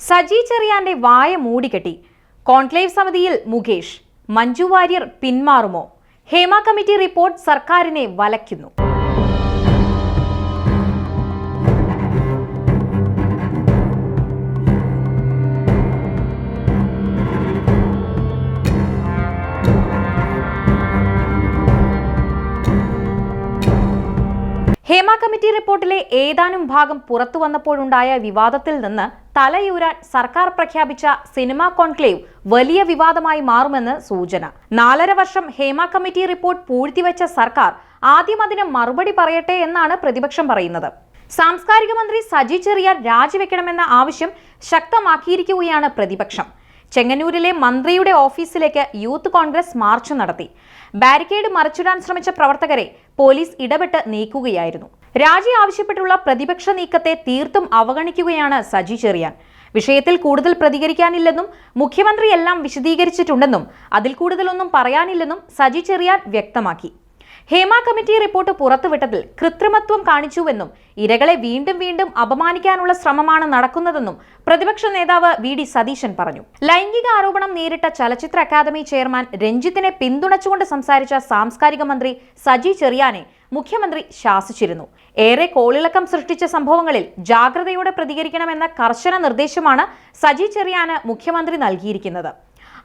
സജി ചെറിയാന്റെ വായ മൂടിക്കെട്ടി. കോൺക്ലേവ് സമിതിയിൽ മുകേഷ്. മഞ്ജു വാര്യർ പിന്മാറുമോ? ഹേമ കമ്മിറ്റി റിപ്പോർട്ട് സർക്കാരിനെ വലയ്ക്കുന്നു. ഹേമ കമ്മിറ്റി റിപ്പോർട്ടിലെ ഏതാനും ഭാഗം പുറത്തു വന്നപ്പോഴുണ്ടായ വിവാദത്തിൽ നിന്ന് തലയൂരാൻ സർക്കാർ പ്രഖ്യാപിച്ച സിനിമാ കോൺക്ലേവ് വലിയ വിവാദമായി മാറുമെന്ന് സൂചന. നാലര വർഷം ഹേമ കമ്മിറ്റി റിപ്പോർട്ട് പൂഴ്ത്തിവെച്ച സർക്കാർ ആദ്യം അതിന് മറുപടി പറയട്ടെ എന്നാണ് പ്രതിപക്ഷം പറയുന്നത്. സാംസ്കാരിക മന്ത്രി സജി ചെറിയാൻ രാജിവെക്കണമെന്ന ആവശ്യം ശക്തമാക്കിയിരിക്കുകയാണ് പ്രതിപക്ഷം. ചെങ്ങന്നൂരിലെ മന്ത്രിയുടെ ഓഫീസിലേക്ക് യൂത്ത് കോൺഗ്രസ് മാർച്ച് നടത്തി. ബാരിക്കേഡ് മറിച്ചിടാൻ ശ്രമിച്ച പ്രവർത്തകരെ പോലീസ് ഇടപെട്ട് നീക്കുകയായിരുന്നു. രാജി ആവശ്യപ്പെട്ടുള്ള പ്രതിപക്ഷ നീക്കത്തെ തീർത്തും അവഗണിക്കുകയാണ് സജി ചെറിയാൻ. വിഷയത്തിൽ കൂടുതൽ പ്രതികരിക്കാനില്ലെന്നും മുഖ്യമന്ത്രി എല്ലാം വിശദീകരിച്ചിട്ടുണ്ടെന്നും അതിൽ കൂടുതലൊന്നും പറയാനില്ലെന്നും സജി ചെറിയാൻ വ്യക്തമാക്കി. ഹേമ കമ്മിറ്റി റിപ്പോർട്ട് പുറത്തുവിട്ടതിൽ കൃത്രിമത്വം കാണിച്ചുവെന്നും ഇരകളെ വീണ്ടും വീണ്ടും അപമാനിക്കാനുള്ള ശ്രമമാണ് നടക്കുന്നതെന്നും പ്രതിപക്ഷ നേതാവ് വി ഡി സതീശൻ പറഞ്ഞു. ലൈംഗിക ആരോപണം നേരിട്ട ചലച്ചിത്ര അക്കാദമി ചെയർമാൻ രഞ്ജിത്തിനെ പിന്തുണച്ചുകൊണ്ട് സംസാരിച്ച സാംസ്കാരിക മന്ത്രി സജി ചെറിയാനെ മുഖ്യമന്ത്രി ശാസിച്ചിരുന്നു. ഏറെ കോളിളക്കം സൃഷ്ടിച്ച സംഭവങ്ങളിൽ ജാഗ്രതയോടെ പ്രതികരിക്കണമെന്ന കർശന നിർദ്ദേശമാണ് സജി ചെറിയാന് മുഖ്യമന്ത്രി നൽകിയിരിക്കുന്നത്.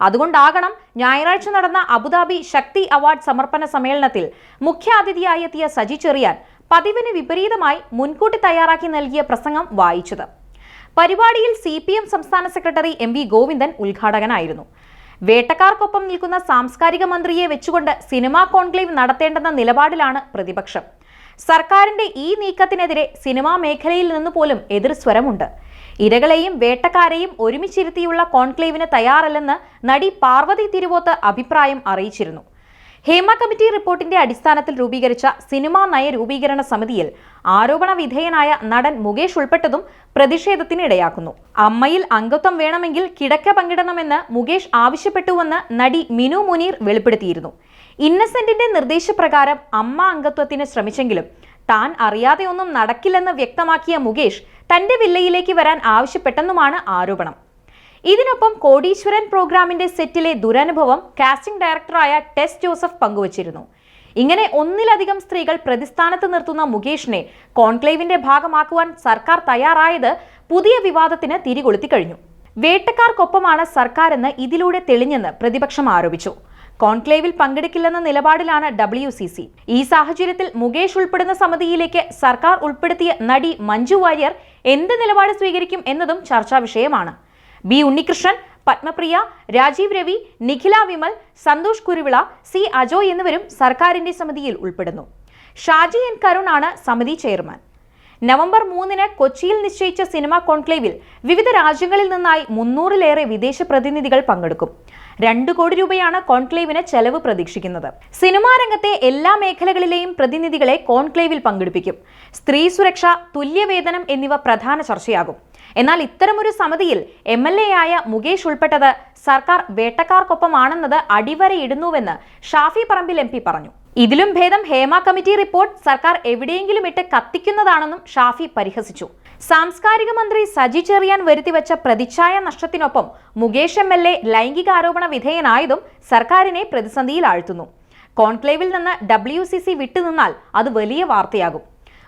അതുകൊണ്ടാകണം ഞായറാഴ്ച നടന്ന അബുദാബി ശക്തി അവാർഡ് സമർപ്പണ സമ്മേളനത്തിൽ മുഖ്യാതിഥിയായി എത്തിയ സജി ചെറിയാൻ പതിവിന് വിപരീതമായി മുൻകൂട്ടി തയ്യാറാക്കി നൽകിയ പ്രസംഗം വായിച്ചത്. പരിപാടിയിൽ സി പി എം സംസ്ഥാന സെക്രട്ടറി എം വി ഗോവിന്ദൻ ഉദ്ഘാടകനായിരുന്നു. വേട്ടക്കാർക്കൊപ്പം നിൽക്കുന്ന സാംസ്കാരിക മന്ത്രിയെ വെച്ചുകൊണ്ട് സിനിമാ കോൺക്ലേവ് നടത്തേണ്ടെന്ന നിലപാടിലാണ് പ്രതിപക്ഷം. സർക്കാരിന്റെ ഈ നീക്കത്തിനെതിരെ സിനിമാ മേഖലയിൽ നിന്ന് പോലും എതിർസ്വരമുണ്ട്. ഇരകളെയും വേട്ടക്കാരെയും ഒരുമിച്ചിരുത്തിയുള്ള കോൺക്ലേവിന് തയ്യാറല്ലെന്ന് നടി പാർവതി തിരുവോത്ത് അഭിപ്രായം അറിയിച്ചിരുന്നു. ഹേമ കമ്മിറ്റി റിപ്പോർട്ടിന്റെ അടിസ്ഥാനത്തിൽ രൂപീകരിച്ച സിനിമാ നയ രൂപീകരണ സമിതിയിൽ ആരോപണ വിധേയനായ നടൻ മുകേഷ് ഉൾപ്പെട്ടതും പ്രതിഷേധത്തിനിടയാക്കുന്നു. അമ്മയിൽ അംഗത്വം വേണമെങ്കിൽ കിടക്ക പങ്കിടണമെന്ന് മുകേഷ് ആവശ്യപ്പെട്ടുവെന്ന് നടി മിനു മുനീർ വെളിപ്പെടുത്തിയിരുന്നു. ഇന്നസെന്റിന്റെ നിർദ്ദേശപ്രകാരം അമ്മ അംഗത്വത്തിന് ശ്രമിച്ചെങ്കിലും താൻ അറിയാതെയൊന്നും നടക്കില്ലെന്ന് വ്യക്തമാക്കിയ മുകേഷ് തന്റെ വില്ലയിലേക്ക് വരാൻ ആവശ്യപ്പെട്ടെന്നുമാണ് ആരോപണം. ഇതിനൊപ്പം കോടീശ്വരൻ പ്രോഗ്രാമിന്റെ സെറ്റിലെ ദുരനുഭവം കാസ്റ്റിംഗ് ഡയറക്ടറായ ടെസ് ജോസഫ് പങ്കുവച്ചിരുന്നു. ഇങ്ങനെ ഒന്നിലധികം സ്ത്രീകൾ പ്രതിസ്ഥാനത്ത് നിർത്തുന്ന മുകേഷിനെ കോൺക്ലേവിന്റെ ഭാഗമാക്കുവാൻ സർക്കാർ തയ്യാറായത് പുതിയ വിവാദത്തിന് തിരികൊളുത്തി കഴിഞ്ഞു. വേട്ടക്കാർക്കൊപ്പമാണ് സർക്കാരെന്ന് ഇതിലൂടെ തെളിഞ്ഞെന്ന് പ്രതിപക്ഷം ആരോപിച്ചു. കോൺക്ലേവിൽ പങ്കെടുക്കില്ലെന്ന നിലപാടിലാണ് ഡബ്ല്യു സി സി ഈ സാഹചര്യത്തിൽ മുകേഷ് ഉൾപ്പെടുന്ന സമിതിയിലേക്ക് സർക്കാർ ഉൾപ്പെടുത്തിയ നടി മഞ്ജു വാര്യർ എന്ത് നിലപാട് സ്വീകരിക്കും എന്നതും ചർച്ചാ വിഷയമാണ്. ബി ഉണ്ണികൃഷ്ണൻ പത്മപ്രിയ രാജീവ് രവി നിഖില വിമൽ സന്തോഷ് കുരുവിള സി അജോയ് എന്നിവരും സർക്കാരിന്റെ സമിതിയിൽ ഉൾപ്പെടുന്നു. ഷാജി എൻ കരുൺ ആണ് സമിതി ചെയർമാൻ. നവംബർ മൂന്നിന് കൊച്ചിയിൽ നിശ്ചയിച്ച സിനിമ കോൺക്ലേവിൽ വിവിധ രാജ്യങ്ങളിൽ നിന്നായി മുന്നൂറിലേറെ വിദേശ പ്രതിനിധികൾ പങ്കെടുക്കും. രണ്ട് കോടി രൂപയാണ് കോൺക്ലേവിന് ചെലവ് പ്രതീക്ഷിക്കുന്നത്. സിനിമാ രംഗത്തെ എല്ലാ മേഖലകളിലെയും പ്രതിനിധികളെ കോൺക്ലേവിൽ പങ്കെടുപ്പിക്കും. സ്ത്രീ സുരക്ഷ തുല്യവേതനം എന്നിവ പ്രധാന ചർച്ചയാകും. എന്നാൽ ഇത്തരമൊരു സമിതിയിൽ എം എൽ എ ആയ മുകേഷ് ഉൾപ്പെട്ടത് സർക്കാർ വേട്ടക്കാർക്കൊപ്പമാണെന്നത് അടിവരയിടുന്നുവെന്ന് ഷാഫി പറമ്പിൽ എം പറഞ്ഞു. ഇതിലും ഭേദം ഹേമ കമ്മിറ്റി റിപ്പോർട്ട് സർക്കാർ എവിടെയെങ്കിലും ഇട്ട് കത്തിക്കുന്നതാണെന്നും ഷാഫി പരിഹസിച്ചു. സാംസ്കാരിക മന്ത്രി സജി ചെറിയാൻ വരുത്തിവെച്ച പ്രതിച്ഛായ നഷ്ടത്തിനൊപ്പം മുകേഷ് എം എൽ എ ലൈംഗികാരോപണ വിധേയനായതും സർക്കാരിനെ പ്രതിസന്ധിയിലാഴ്ത്തുന്നു. കോൺക്ലേവിൽ നിന്ന് ഡബ്ല്യു സി സി വിട്ടുനിന്നാൽ അത് വലിയ വാർത്തയാകും.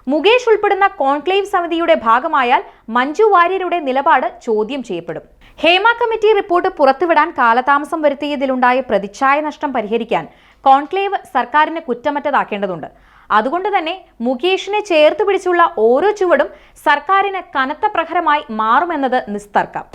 മുകേഷ് ഉൾപ്പെടുന്ന കോൺക്ലേവ് സമിതിയുടെ ഭാഗമായാൽ മഞ്ജു വാര്യരുടെ നിലപാട് ചോദ്യം ചെയ്യപ്പെടും. ഹേമ കമ്മിറ്റി റിപ്പോർട്ട് പുറത്തുവിടാൻ കാലതാമസം വരുത്തിയതിലുണ്ടായ പ്രതിച്ഛായ നഷ്ടം പരിഹരിക്കാൻ കോൺക്ലേവ് സർക്കാരിന് കുറ്റമറ്റതാക്കേണ്ടതുണ്ട്. അതുകൊണ്ട് തന്നെ മുകേഷിനെ ചേർത്ത് പിടിച്ചുള്ള ഓരോ ചുവടും സർക്കാരിന് കനത്ത പ്രഹരമായി മാറുമെന്നത് നിസ്തർക്കം.